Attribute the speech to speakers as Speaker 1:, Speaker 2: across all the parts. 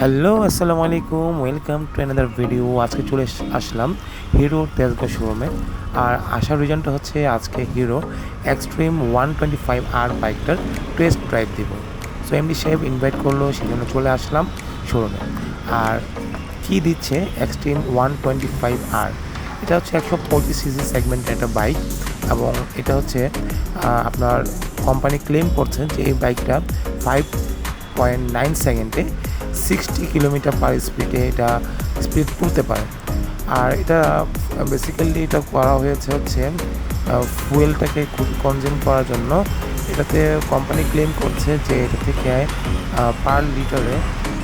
Speaker 1: Hello আসসালামু আলাইকুম welcome to another video আজকে চলে আসলাম হিরো তেজগাঁ শোরুমে আর আসার রিজনটা হচ্ছে আজকে Hero Xtreme one twenty five R বাইকটার টেস্ট ড্রাইভ দিব সো এমডি সাহেব ইনভাইট করল সেই জন্য চলে আসলাম শোরুমে আর কি দিচ্ছে Xtreme one twenty five R এটা হচ্ছে একশো পঁচিশ সিসি সেগমেন্টের একটা বাইক এবং এটা হচ্ছে আপনার কোম্পানি ক্লেম করছে যে এই বাইকটা ফাইভ পয়েন্ট নাইন সেকেন্ডে সিক্সটি কিলোমিটার পার স্পিডে এটা স্পিড তুলতে পারে। আর এটা বেসিক্যালি এটা করা হয়েছে হচ্ছে ফুয়েলটাকে খুব কনজিউম করার জন্য। এটাতে কোম্পানি ক্লেম করছে যে এটা থেকে পার লিটারে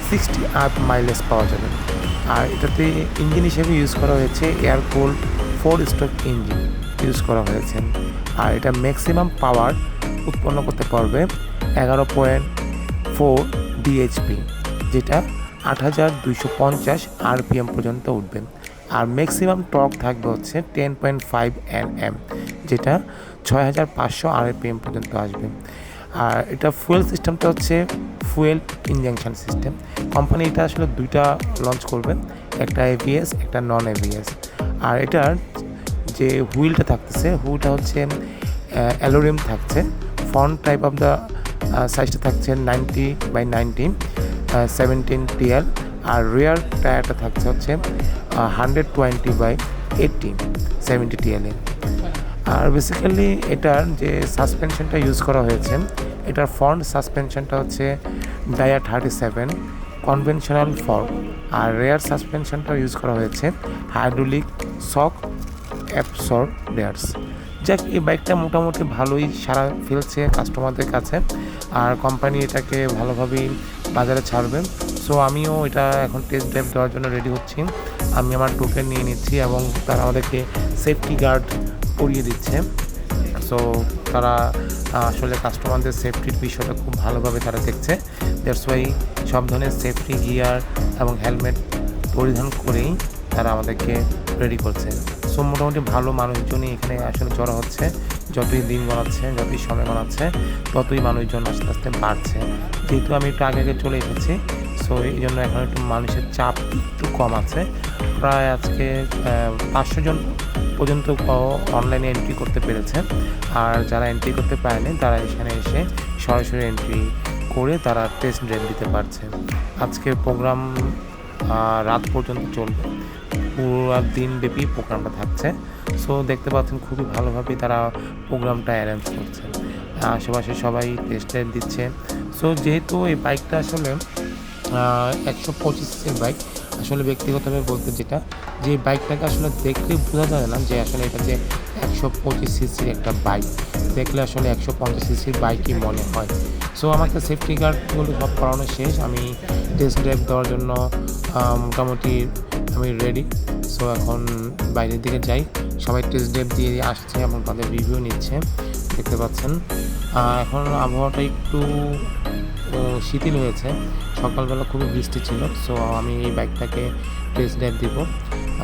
Speaker 1: সিক্সটি আপ মাইলেজ পাওয়া যাবে। আর এটাতে ইঞ্জিন হিসেবে ইউজ করা হয়েছে air cool four stroke engine use করা হয়েছে। আর এটা ম্যাক্সিমাম পাওয়ার উৎপন্ন করতে পারবে এগারো পয়েন্ট ফোর ডিএইচপি যেটা আট হাজার দুইশো পঞ্চাশ আরপিএম পর্যন্ত উঠবে। আর ম্যাক্সিমাম টর্ক থাকবে হচ্ছে ten point five N M যেটা ছয় হাজার পাঁচশো আরপিএম পর্যন্ত আসবে। আর এটা ফুয়েল সিস্টেমটা হচ্ছে ফুয়েল ইনজেকশন সিস্টেম কোম্পানি এটা আসলে দুইটা লঞ্চ করবে, একটা এভিএস একটা নন এভিএস আর এটার যে হুইলটা থাকতেছে হুইলটা হচ্ছে অ্যালোরিম থাকছে। ফ্রন্ট টাইপ অফ দ্য সাইজটা থাকছে ninety by nineteen seventeen TL R rear টায়ারটা থাকছে হচ্ছে hundred twenty by eighteen seventy টিএলে আর বেসিক্যালি এটার যে সাসপেনশনটা ইউজ করা হয়েছে, এটার ফ্রন্ট সাসপেনশনটা হচ্ছে dia thirty seven conventional form আর রেয়ার সাসপেনশনটা ইউজ করা হয়েছে হাইড্রোলিক শক অ্যাপসর রেয়ার্স যাক, এই বাইকটা মোটামুটি ভালোই সারা ফেলছে কাস্টমারদের কাছে, আর কোম্পানি এটাকে ভালোভাবেই বাজারে ছাড়বে সো আমিও এটা এখন টেস্ট ড্রাইভ দেওয়ার জন্য রেডি হচ্ছি। আমি আমার টোকেন নিয়ে নিচ্ছি এবং তারা আমাদেরকে সেফটি গার্ড পরিয়ে দিচ্ছে। সো তারা আসলে কাস্টমারদের সেফটির বিষয়টা খুব ভালোভাবে তারা দেখছে। দ্যাটস ওয়াই সব ধরনের সেফটি গিয়ার এবং হেলমেট পরিধান করেই তারা আমাদেরকে রেডি করছে। সো মোটামুটি ভালো মানুষজনই এখানে আসলে জড়ো হচ্ছে। যতই দিন গড়াচ্ছে, যতই সময় গড়াচ্ছে, ততই মানুষজন আস্তে আস্তে বাড়ছে। যেহেতু আমি একটু আগে আগে চলে এসেছি সো এই জন্য এখন একটু মানুষের চাপ একটু কম আছে। প্রায় আজকে পাঁচশো জন পর্যন্ত অনলাইনে এন্ট্রি করতে পেরেছে। আর যারা এন্ট্রি করতে পারেনি, তারা এখানে এসে সরাসরি এন্ট্রি করে তারা টেস্ট ড্রেন দিতে পারছে। আজকের প্রোগ্রাম রাত পর্যন্ত চলবে। পুরো দিন ব্যাপী প্রোগ্রামটা থাকছে। সো দেখতে পাচ্ছেন খুবই ভালোভাবে তারা প্রোগ্রামটা অ্যারেঞ্জ করছে। আশেপাশে সবাই টেস্ট ড্রাইভ দিচ্ছে। সো যেহেতু এই বাইকটা আসলে একশো পঁচিশের বাইক আসলে ব্যক্তিগতভাবে বলতে যেটা, যে বাইকটাকে আসলে দেখলে বোঝা যায় না যে আসলে এটা যে একশো পঁচিশ সিসির একটা বাইক দেখলে আসলে একশো পঞ্চাশ সিসির বাইকই মনে হয়। সো আমাকে সেফটি গার্ডগুলো সব করানো শেষ। আমি টেস্ট ড্রাইভ দেওয়ার জন্য মোটামুটি আমি রেডি সো এখন বাইরের দিকে যাই। সবাই টেস্ট ডেপ দিয়ে আসছে এবং তাদের রিভিউ নিচ্ছে, দেখতে পাচ্ছেন। এখন আবহাওয়াটা একটু শিথিল হয়েছে। সকালবেলা খুবই বৃষ্টি ছিল সো আমি এই বাইকটাকে টেস্ট ড্রাইভ দিব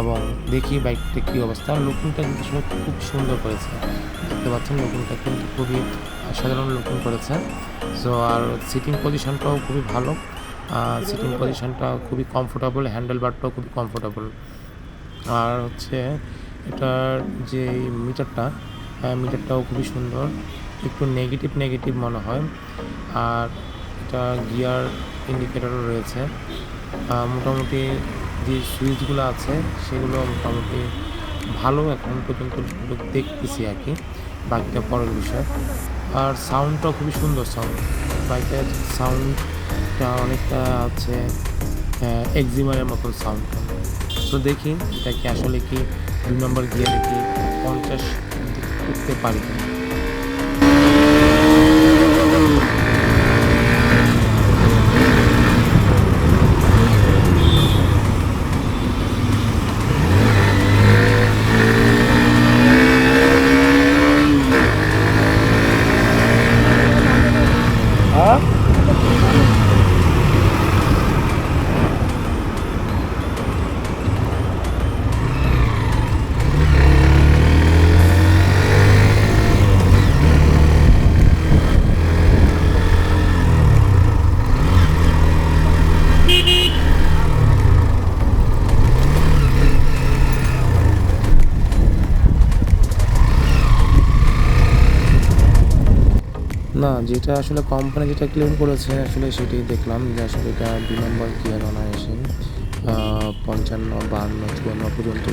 Speaker 1: এবং দেখি বাইকটা কী অবস্থা। লুকিংটা কিন্তু আসলে খুব সুন্দর করেছে। দেখতে পাচ্ছেন লুকিংটা কিন্তু খুবই সাধারণ লুকিং করেছে। সো আর সিটিং পজিশনটাও খুবই ভালো। সিটিং পজিশনটা খুবই কমফোর্টেবল হ্যান্ডেল বারটাও খুবই কমফোর্টেবল আর হচ্ছে এটার যে মিটারটা মিটারটাও খুবই সুন্দর। একটু নেগেটিভ নেগেটিভ মনে হয়। আর এটা গিয়ার ইন্ডিকেটারও রয়েছে। মোটামুটি যে সুইচগুলো আছে, সেগুলো মোটামুটি ভালো এখন পর্যন্ত দেখতেছি আর কি, বাকিটা পরের বিষয়। আর সাউন্ডটাও খুবই সুন্দর সাউন্ড বাইকের সাউন্ডটা অনেকটা আছে এক্সিমারের মতন সাউন্ড তো দেখি এটা কি আসলে কি দুই নম্বর গিয়ারে কি পঞ্চাশ করতে পারি যেটা আসলে কোম্পানি যেটা ক্লেম করেছে, আসলে সেটি দেখলাম যে আসলে এটা দুই নম্বর গিয়ার অনায়াসে পঞ্চান্ন, বান্ন, চুয়ান্ন পর্যন্ত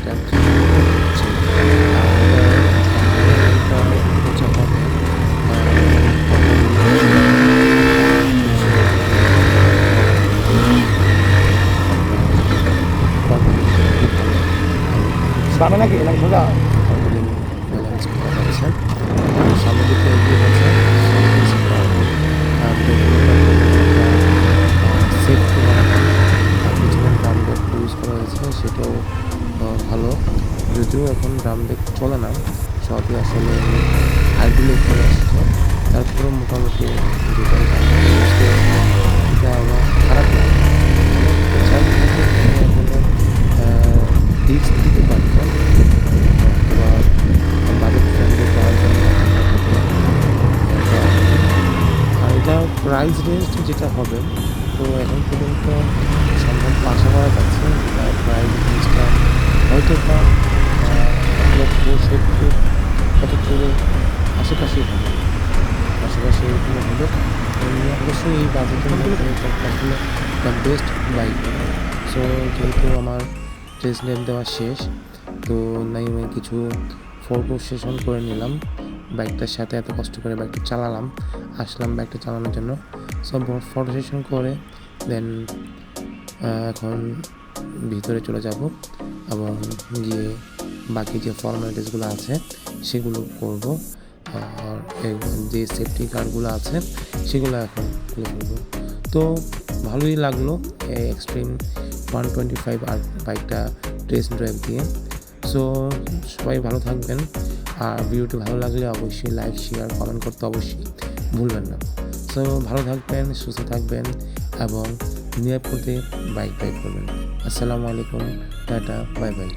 Speaker 2: নাকি নাকি সোজা?
Speaker 1: হয়েছে সেটাও ভালো। যদিও এখন ড্রাম ব্রেক চলে না সবই আসলে হাইড্রোলিক হয়ে আসছে। তারপরেও মোটামুটি যেটা আমার খারাপ দিতে বা আর এটা প্রাইস রেঞ্জ যেটা হবে, তো এখন পর্যন্ত সম্ভব আশা করা যাচ্ছে প্রাইস রেঞ্জটা হয়তো বা লক্ষ সত্তর পঁচাত্তরের আশেপাশেই হবে। আশেপাশে এরকম হবে অবশ্যই এই বাজেটের মধ্যে আসলে দ্য বেস্ট বাইক সো যেহেতু আমার টেস্ট ড্রাইভ দেওয়া শেষ, তো নাই আমি কিছু ফটো সেশন করে নিলাম। বাইকটার সাথে এত কষ্ট করে বাইকটা চালালাম, আসলাম বাইকটা চালানোর জন্য। সব ফটো সেশন করে দেন এখন ভিতরে চলে যাব এবং গিয়ে বাকি যে ফর্মালিটিসগুলো আছে, সেগুলো করব। আর যে সেফটি কার্ডগুলো আছে, সেগুলো এখন খুলে ফেলব। তো ভালোই লাগল এই Xtreme one twenty five R বাইকটা টেস্ট ড্রাইভ দিয়ে। সো সবাই ভালো থাকবেন। আর ভিডিওটি ভালো লাগলে অবশ্যই লাইক শেয়ার কমেন্ট করতে অবশ্যই ভুলবেন না। সো ভালো থাকবেন, সুস্থ থাকবেন এবং নিরাপদে বাইক বাইক করবেন। আসসালামু আলাইকুম টাটা বাই বাই